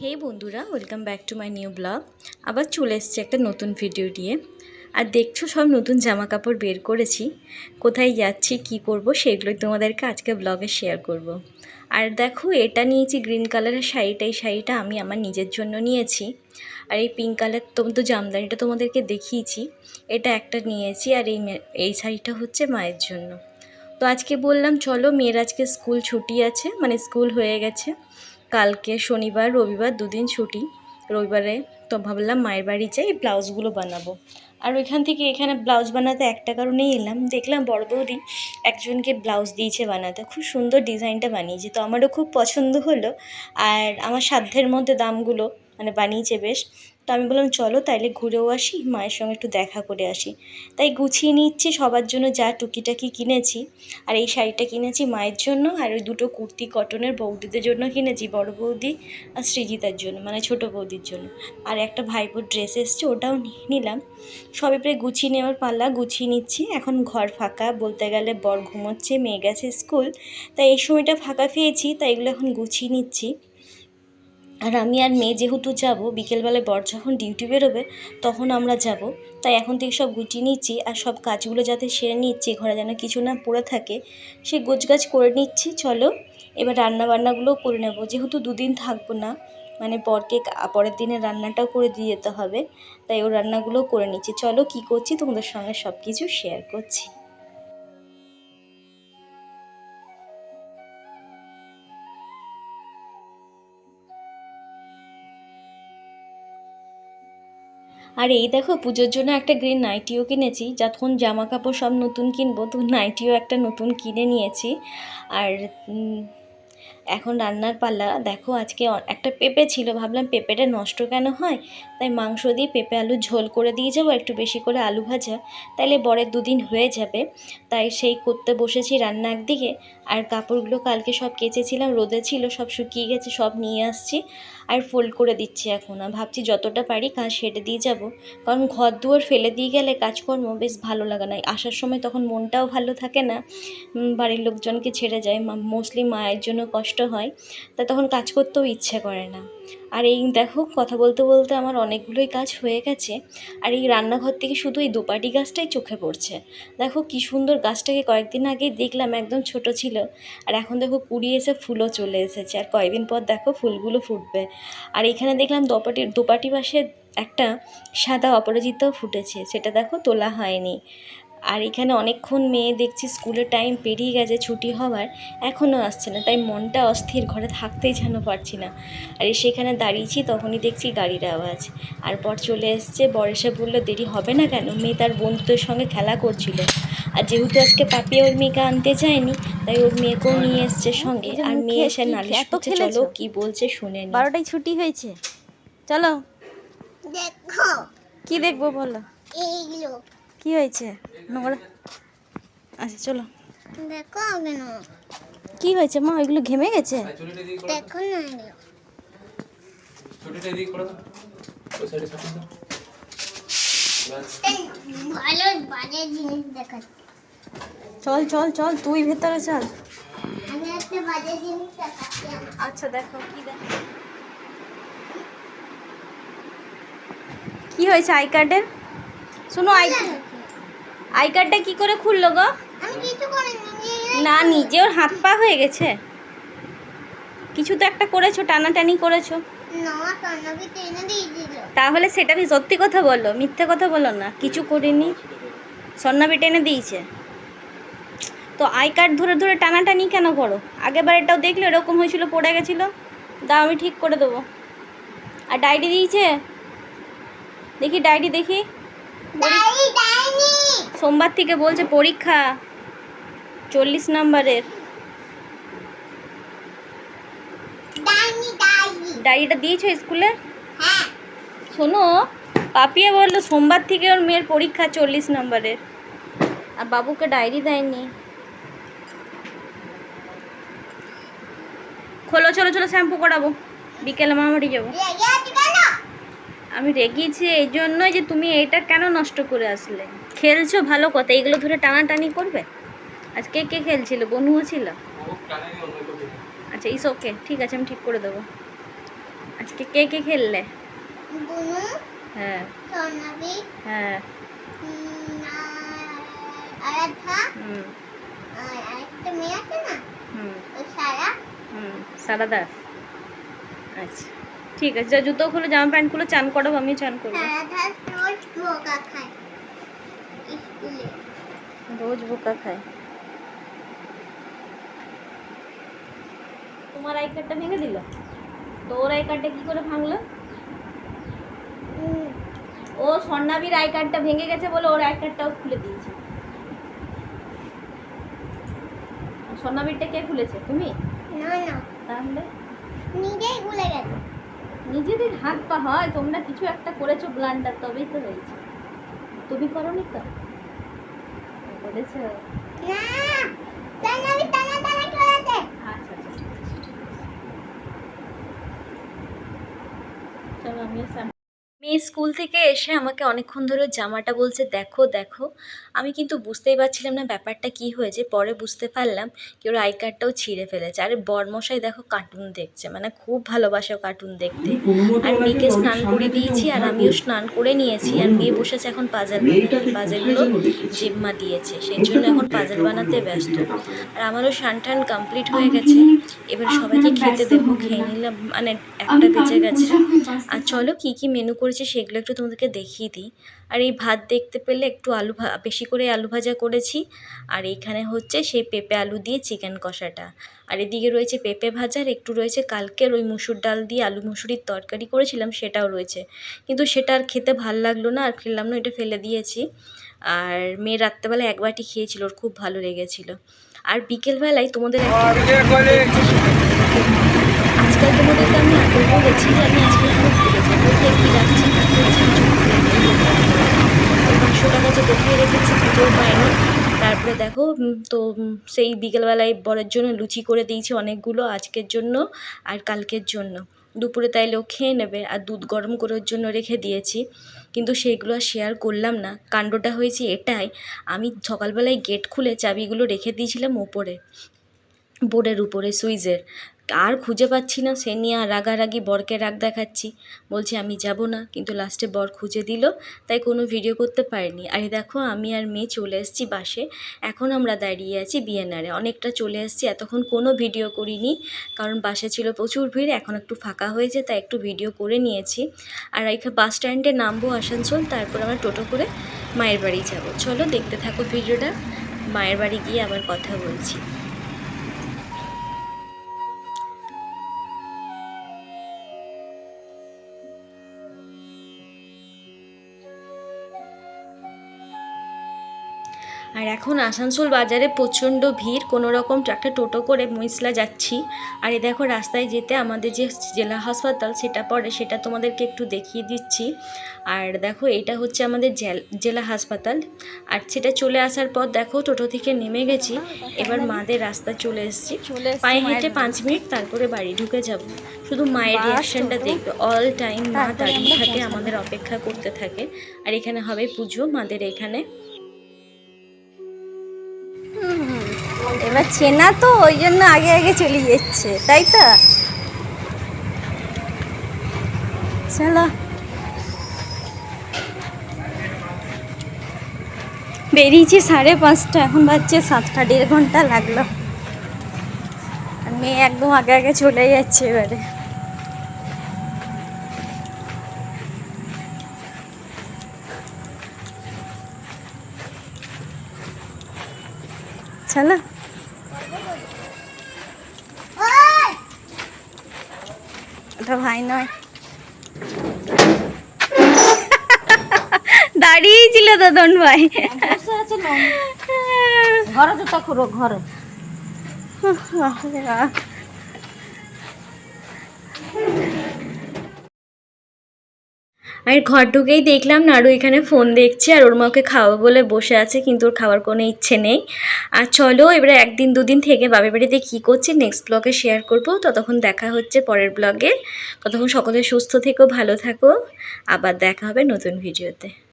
হে বন্ধুরা welcome back to my new blog আবার চলে এসছে একটা নতুন ভিডিও নিয়ে। আর দেখছ, সব নতুন জামা কাপড় বের করেছি। কোথায় যাচ্ছি, কি করব, সেগুলোই তোমাদেরকে আজকে ব্লগে শেয়ার করব। আর দেখো, এটা নিয়েছি গ্রিন কালারের শাড়িটা। এই শাড়িটা আমি আমার নিজের জন্য নিয়েছি। আর এই পিঙ্ক কালার তোম তো জামদানিটা তোমাদেরকে দেখিয়েছি। এটা একটা নিয়েছি আর এই এই শাড়িটা হচ্ছে মায়ের জন্য। তো আজকে বললাম, চলো মেয়ের আজকে স্কুল ছুটি আছে মানে স্কুল হয়ে গেছে। কালকে শনিবার, রবিবার দুদিন ছুটি। রবিবারে তো ভাবলাম মায়ের বাড়ি যাই, ব্লাউজগুলো বানাবো। আর ওইখান থেকে এখানে ব্লাউজ বানাতে একটা কারণেই এলাম। দেখলাম বড় বৌদি একজনকে ব্লাউজ দিয়েছে বানাতে। খুব সুন্দর ডিজাইনটা বানিয়েছে, তো আমারও খুব পছন্দ হলো। আর আমার সাধ্যের মধ্যে দামগুলো মানে বানিয়েছে বেশ। তো আমি বললাম, চলো তাইলে ঘুরেও আসি, মায়ের সঙ্গে একটু দেখা করে আসি। তাই গুছিয়ে নিচ্ছি, সবার জন্য যা টুকিটাকি কিনেছি। আর এই শাড়িটা কিনেছি মায়ের জন্য, আর ওই দুটো কুর্তি কটনের বৌদিদের জন্য কিনেছি, বড় বৌদি আর সৃজিতার জন্য মানে ছোট বৌদির জন্য। আর একটা ভাইপোর ড্রেস এসছে, ওটাও নিলাম। সবে প্রায় গুছিয়ে নেওয়ার পাল্লা, গুছিয়ে নিচ্ছি। এখন ঘর ফাঁকা, বলতে গেলে বর ঘুমোচ্ছে, মেয়ে গেছে স্কুল। তাই এই সময়টা ফাঁকা পেয়েছি, তাই এগুলো এখন গুছিয়ে নিচ্ছি। আর আমি আর মেয়ে যেহেতু যাব, বিকেলবেলায় বর যখন ডিউটি বেরোবে, তখন আমরা যাব। তাই এখন থেকে সব গুছিয়ে নিচ্ছি আর সব কাজগুলো যাতে সেরে নিচ্ছি, ঘরে যেন কিছু না পড়ে থাকে, সে গোছগাছ করে নিচ্ছি, চলো। এবার রান্না বান্নাগুলোও করে নেব। যেহেতু দুদিন থাকব না মানে বরকে পরের দিনে রান্নাটাও করে দিয়ে যেতে হবে, তাই ও রান্নাগুলোও করে নিচ্ছি। চলো কি করছি, তোমাদের সঙ্গে সব কিছু শেয়ার করছি। আর এই দেখো, পুজোর জন্য একটা গ্রিন নাইটিও কিনেছি যতক্ষণ জামা কাপড় সব নতুন কিনবো তখন নাইটিও একটা নতুন কিনে নিয়েছি। আর এখন রান্নার পালা দেখো আজকে একটা পেঁপে ছিল, ভাবলাম পেঁপেটা নষ্ট কেন হয়? তাই মাংস দিয়ে পেঁপে আলু ঝোল করে দিয়ে যাব, একটু বেশি করে আলু ভাজা। তাইলে বরের দুদিন হয়ে যাবে, তাই সেই করতে বসেছি রান্না একদিকে। আর কাপড়গুলো কালকে সব কেচেছিলাম, রোদে ছিল, সব শুকিয়ে গেছে, সব নিয়ে আসছি। আর ফোল্ড করে দিচ্ছি এখন ভাবছি যতটা পারি কাজ সেরে দিয়ে যাব। কারণ ঘর দুয়ার ফেলে দিয়ে গেলে কাজকর্ম বেশ ভালো লাগে না। আসার সময় তখন মনটাও ভালো থাকে না। বাড়ির লোকজনকে ছেড়ে যায় মোস্টলি মায়ের জন্য কষ্ট হয়, তা তখন কাজ করতেও ইচ্ছে করে না। আর এই দেখো, কথা বলতে বলতে আমার অনেকগুলোই কাজ হয়ে গেছে, আর এই রান্নাঘর থেকে শুধু এই দোপাটি গাছটাই চোখে পড়ছে। দেখো কি সুন্দর গাছটাকে কয়েকদিন আগেই দেখলাম একদম ছোট ছিল, আর এখন দেখো কুড়ি এসে ফুলও চলে এসেছে, আর কয়েকদিন পর দেখো ফুলগুলো ফুটবে। আর এখানে দেখলাম দোপাটি দোপাটি পাশে একটা সাদা অপরাজিতাও ফুটেছে, সেটা দেখো তোলা হয়নি। আর এখানে অনেকক্ষণ মেয়ে দেখছি স্কুলের টাইম পেরিয়ে গেছে ছুটি হওয়ার এখনও আসছে না তাই মনটা অস্থির ঘরে থাকতেই যেন পারছি না। আর সেখানে দাঁড়িয়েছি তখনই দেখছি গাড়ির আওয়াজ। আর পর চলে এসছে বর এসে বলল দেরি হবে না কেন? মেয়ে তার বন্ধুদের সঙ্গে খেলা করছিল। আর যেহেতু আজকে পাপিয়া ওর মেয়েকে আনতে যায়নি তাই ওর মেয়েকেও নিয়ে এসছে সঙ্গে। আর মেয়ে এসে নালিশ করছে? চলো কি বলছে শুনে নি। বারোটায় ছুটি হয়েছে। চলো। দেখো। কি দেখব বলো? এইগুলো। কি হয়েছে? নোংরা আচ্ছা চলো। দেখো কেন কি হয়েছে মা? ওইগুলো ঘেমে গেছে? দেখো না চল চল চল তুই ভেতরে চল। আচ্ছা দেখো কি দেখ কি হয়েছে আই কার্ডের? শোনো আই আই কার্ডটা কি করে খুললো গো? না নিজে ওর হাত পা হয়ে গেছে? কিছু তো একটা করেছ টানাটানি করেছ। তাহলে সেটা আমি সত্যি কথা বলো মিথ্যে কথা বলো না কিছু করিনি। সন্নাবি টেনে দিয়েছে। তো আই কার্ড ধরে ধরে টানাটানি কেন করো? আগেবার এটাও দেখলে এরকম হয়েছিল পড়ে গেছিল? দাও আমি ঠিক করে দেবো। আর ডায়েরি দিয়েছে? দেখি ডায়েরি দেখি। সোমবার থেকে বলছে পরীক্ষা চল্লিশ নাম্বারের। ডায়েরিটা দিয়েছ স্কুলে? হ্যাঁ। শোনো পাপিয়া বলল সোমবার থেকে ওর মেয়ের পরীক্ষা চল্লিশ নম্বরের। আর বাবুকে ডায়েরি দেয়নি। খোলো চলো চলো শ্যাম্পু করাবো। বিকেলে মামারি যাব। আমি রেগেছি এই জন্যই যে তুমি এটা কেন নষ্ট করে আসলে? খেলছো? ভালো কথা। এগুলো ধরে টানাটানি করবে? আজকে কে কে খেলছিল? বনুও ছিল। আচ্ছা ইস ওকে ঠিক আছে আমি ঠিক করে দেবো। আজকে কে কে খেললে? হ্যাঁ। হ্যাঁ। সারা। দাস। আচ্ছা। ঠিক আছে যা জুতো খুলে জামা প্যান্ট খুলে চান করো আমি চান করব। রোজ বোকা খায়। তোমার আই কার্ডটা ভেঙে দিল? তো ওর আই কার্ডটা কি করে ভাঙলো? উম, ও স্বর্ণাবীর আই কার্ডটা ভেঙে গেছে বলে ওর আই কার্ডটাও খুলে দিয়েছে। স্বর্ণাবীরটা কে খুলেছে? তুমি? না না। তাহলে? নিজেই ভুলে গেছে। নিজেদের হাত পা হয় তোমরা কিছু একটা করেছ ব্লান্ডার তবেই তো হয়েছে। তুমি করনি তো? বলেছ না স্বর্ণবী টানা টানা করেছে আচ্ছা আচ্ছা। চলো স্নান মেয়ে স্কুল থেকে এসে আমাকে অনেকক্ষণ ধরে জামাটা বলছে দেখো দেখো। আমি কিন্তু বুঝতেই পারছিলাম না ব্যাপারটা কি হয়েছে পরে বুঝতে পারলাম কি ওর আই কার্ডটাও ছিঁড়ে ফেলেছে। আরে বরমশাই দেখো কার্টুন দেখছে মানে খুব ভালোবাসে কার্টুন দেখতে। আর মেয়েকে স্নান করে দিয়েছি আর আমিও স্নান করে নিয়েছি আর মেয়ে বসেছে এখন পাজাল বানাতে। পাজালগুলো জিম্মা দিয়েছে সেই জন্য এখন পাজাল বানাতে ব্যস্ত। আর আমারও স্নান টান কমপ্লিট হয়ে গেছে। এবার সবাইকে খেতে দেবো খেয়ে নিলাম। মানে একটা বেঁচে গেছে। আর চলো কি কি মেনু করেছে সেগুলো একটু তোমাদেরকে দেখিয়ে দিই। আর এই ভাত দেখতে পেলে একটু আলু ভা বেশি করে আলু ভাজা করেছি। আর এইখানে হচ্ছে সেই পেঁপে আলু দিয়ে চিকেন কষাটা। আর এদিকে রয়েছে পেঁপে ভাজা আর একটু রয়েছে কালকের ওই মুসুর ডাল দিয়ে আলু মুসুরির তরকারি করেছিলাম সেটাও রয়েছে। কিন্তু সেটা আর খেতে ভালো লাগল না আর খেলাম না এটা ফেলে দিয়েছি। আর মেয়ে রাত্রেবেলা এক বাটি খেয়েছিল ওর খুব ভালো লেগেছিলো। আর বিকেলবেলায় তোমাদের আজকাল তোমাদেরকে আমি আগে বলেছি আমি আজকে খুব ভুলে যাব কি যাচ্ছি পাঁচশো টাকা যে দেখিয়ে রেখেছি পুজোর পাইনি তারপরে দেখো তো সেই বিকেলবেলায় বরের জন্য লুচি করে দিয়েছি অনেকগুলো আজকের জন্য আর কালকের জন্য। দুপুরে তাইলে ও খেয়ে নেবে আর দুধ গরম করার জন্য রেখে দিয়েছি। কিন্তু সেইগুলো আর শেয়ার করলাম না। কাণ্ডটা হয়েছে এটাই, আমি সকালবেলায় গেট খুলে চাবিগুলো রেখে দিয়েছিলাম ওপরে বোর্ডের উপরে, সুইচের। আর খুঁজে পাচ্ছি না। সে নিয়ে আর রাগারাগি বরকে রাগ দেখাচ্ছি। বলছি, আমি যাব না। কিন্তু লাস্টে বর খুঁজে দিল, তাই কোনো ভিডিও করতে পারিনি। আর দেখো, আমি আর মেয়ে চলে এসেছি বাসে। এখন আমরা দাঁড়িয়ে আছি বিএনআরে অনেকটা চলে এসেছি, এতক্ষণ কোনো ভিডিও করিনি। কারণ বাসে ছিল প্রচুর ভিড়, এখন একটু ফাঁকা হয়েছে, তাই একটু ভিডিও করে নিয়েছি। আর এখানে বাস স্ট্যান্ডে নামবো আসানসোল, তারপর আমরা টোটো করে মায়ের বাড়ি যাব। চলো দেখতে থাকো ভিডিওটা মায়ের বাড়ি গিয়ে আবার কথা বলছি। আর এখন আসানসোল বাজারে প্রচণ্ড ভিড় কোনো রকম একটা টোটো করে মহিষলা যাচ্ছি। আর এ দেখো রাস্তায় যেতে আমাদের যে জেলা হাসপাতাল সেটা পড়ে সেটা তোমাদেরকে একটু দেখিয়ে দিচ্ছি। আর দেখো এটা হচ্ছে আমাদের জেল- জেলা হাসপাতাল। আর সেটা চলে আসার পর দেখো টোটো থেকে নেমে গেছি। এবার মাদের রাস্তা চলে এসেছি। পায়ে হেঁটে পাঁচ মিনিট তারপরে বাড়ি ঢুকে যাব। শুধু মায়ের রিয়াকশনটা দেখবে। অল টাইম মা দাঁড়িয়ে থাকে আমাদের অপেক্ষা করতে থাকে। আর এখানে হবে পুজো মাদের এখানে। এবার চেনা তো, ওই জন্য আগে আগে চলে যাচ্ছে, তাই তো? চলো। বেরিয়েছি সাড়ে পাঁচটা, এখন বাজছে সাতটা, দেড় ঘণ্টা লাগল। মেয়ে একদম আগে আগে চলে যাচ্ছে এবারে। চলো। ওটা ভাই নয়। দাঁড়িয়েই ছিল দাদন ভাই। ঘরে তো ঘরে। আর ঘর ঢুকেই দেখলাম নাড়ু এখানে ফোন দেখছে আর ওর মা ওকে খাওয়াবো বলে বসে আছে, কিন্তু ওর খাওয়ার কোনো ইচ্ছে নেই। আর চলো এবারে একদিন দুদিন থেকে বাবার বাড়িতে কী করছে নেক্সট ব্লগে শেয়ার করব। ততক্ষণ দেখা হচ্ছে পরের ব্লগে ততক্ষণ সকলে সুস্থ থেকো, ভালো থাকো। আবার দেখা হবে নতুন ভিডিওতে